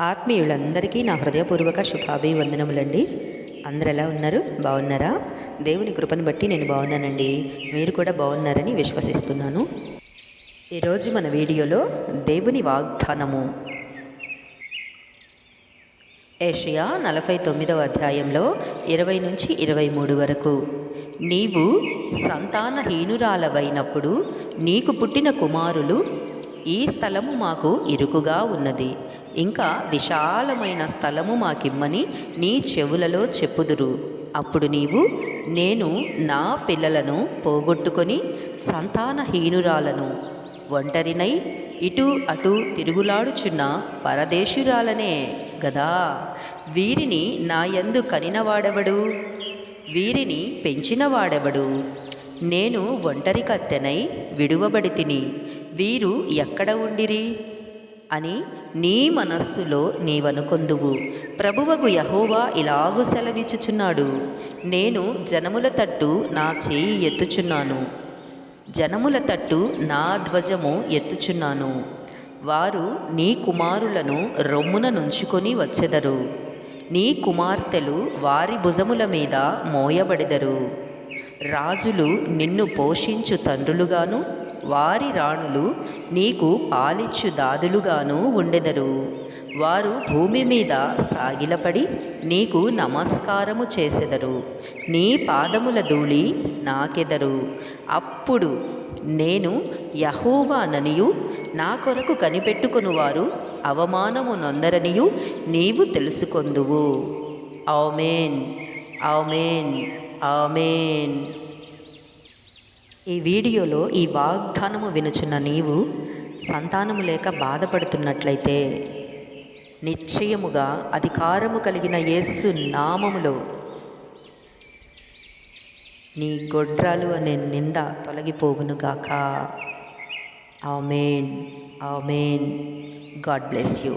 ఆత్మీయులందరికీ నా హృదయపూర్వక శుభాభివందనములండి. అందరు ఎలా ఉన్నారు? బాగున్నారా? దేవుని కృపను బట్టి నేను బాగున్నానండి. మీరు కూడా బాగున్నారని విశ్వసిస్తున్నాను. ఈరోజు మన వీడియోలో దేవుని వాగ్దానము. ఏషియా నలభై తొమ్మిదవ అధ్యాయంలో ఇరవై నుంచి ఇరవై మూడు వరకు. నీవు సంతానహీనురాలవైనప్పుడు నీకు పుట్టిన కుమారులు ఈ స్థలము మాకు ఇరుకుగా ఉన్నది. ఇంకా విశాలమైన స్థలము మాకిమ్మని నీ చెవులలో చెప్పుదురు. అప్పుడు నీవు నేను నా పిల్లలను పోగొట్టుకొని సంతానహీనురాలను. ఒంటరినై ఇటు అటు తిరుగులాడుచున్న పరదేశురాలనే గదా. వీరిని నా యందు కనినవాడెవడు? వీరిని పెంచినవాడెవడు? నేను ఒంటరి కత్తెనై విడువబడి తిని వీరు ఎక్కడ ఉండిరి? అని నీ మనస్సులో నీవనుకొందువు. ప్రభువగు యహోవా ఇలాగు సెలవిచ్చుచున్నాడు. నేను జనముల తట్టు నా చేయి ఎత్తుచున్నాను. జనముల తట్టు నా ధ్వజము ఎత్తుచున్నాను. వారు నీ కుమారులను రొమ్మున నుంచుకొని వచ్చెదరు. నీ కుమార్తెలు వారి భుజముల మీద మోయబడెదరు. రాజులు నిన్ను పోషించు తండ్రులుగాను వారి రాణులు నీకు పాలిచ్చు దాదులుగాను ఉండెదరు. వారు భూమి మీద సాగిలపడి నీకు నమస్కారము చేసెదరు. నీ పాదముల ధూళి నాకెదరు. అప్పుడు నేను యహోవాననియు నా కొరకు కనిపెట్టుకొనువారు అవమానము నొందరనియు నీవు తెలుసుకొందువు. అవమేన్ అవమేన్ ఆమెన్. ఈ వీడియోలో ఈ వాగ్దానము వినుచున్న నీవు సంతానము లేక బాధపడుతున్నట్లయితే నిశ్చయముగా అధికారము కలిగిన యేసు నామములో నీ గొడ్రాలు అనే నింద తొలగిపోవునుగాక amen. Amen. God bless you.